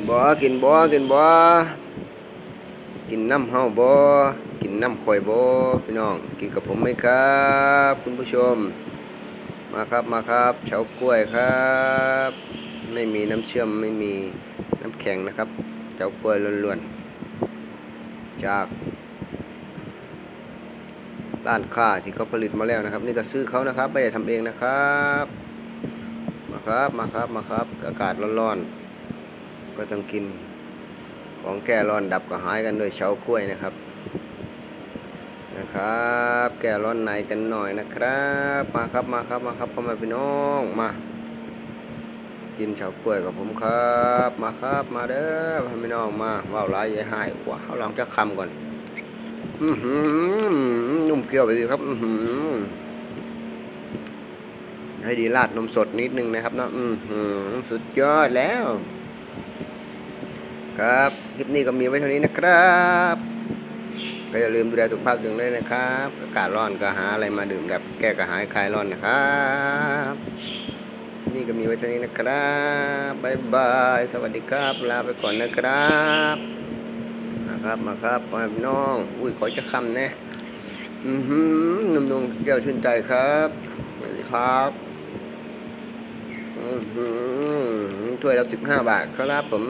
นบ่กินบ่กินบ่กินน้ำเฮาบ่กินน้ำข่อยบ่พี่น้อง กินกับผมไหมครับ คุณผู้ชม มาครับมาครับเฉากล้วยครับ ไม่มีน้ำเชื่อมไม่มีน้ำแข็งนะครับเฉากล้วยล้วนๆจากร้านค้าที่เขาผลิตมาแล้วนะครับ นี่ก็ซื้อเขานะครับ ไม่ได้ทำเองนะครับ มาครับมาครับมาครับ อากาศร้อนๆ ก็ต้องกินของแก้ร้อนดับก็หายกันด้วยเฉากล้วยนะครับนะครับ แก้ร้อนในกันหน่อยนะครับ มาครับมาครับมาครับพ่อแม่พี่น้องมา กินเฉากล้วยกับผมครับ มาครับมาเด้อพ่อแม่พี่น้องมาว่าวร้ายใหญ่หายว่าเขาลองจะคำก่อนอนุ่มเกลียวไปสิครับอืให้ดีราดนมสดนิดนึงนะครับนะอือหือสุดยอดแล้ว ครับ คลิปนี้ก็มีไว้เท่านี้นะครับ ก็อย่าลืมดูแลสุขภาพตัวเองด้วยนะครับ อากาศร้อนก็หาอะไรมาดื่มแบบแก้กระหายคลายร้อนนะครับ นี่ก็มีไว้เท่านี้นะครับบ๊ายบาย สวัสดีครับ ลาไปก่อนนะครับนะครับ มาครับพ่อพี่น้อง อุ้ยขอจะคำน่อือหือนุ่มนวลแก้วชื่นใจครับสวัสดีครับอื้อหือถ้วยละสิบห้าบาทครับผม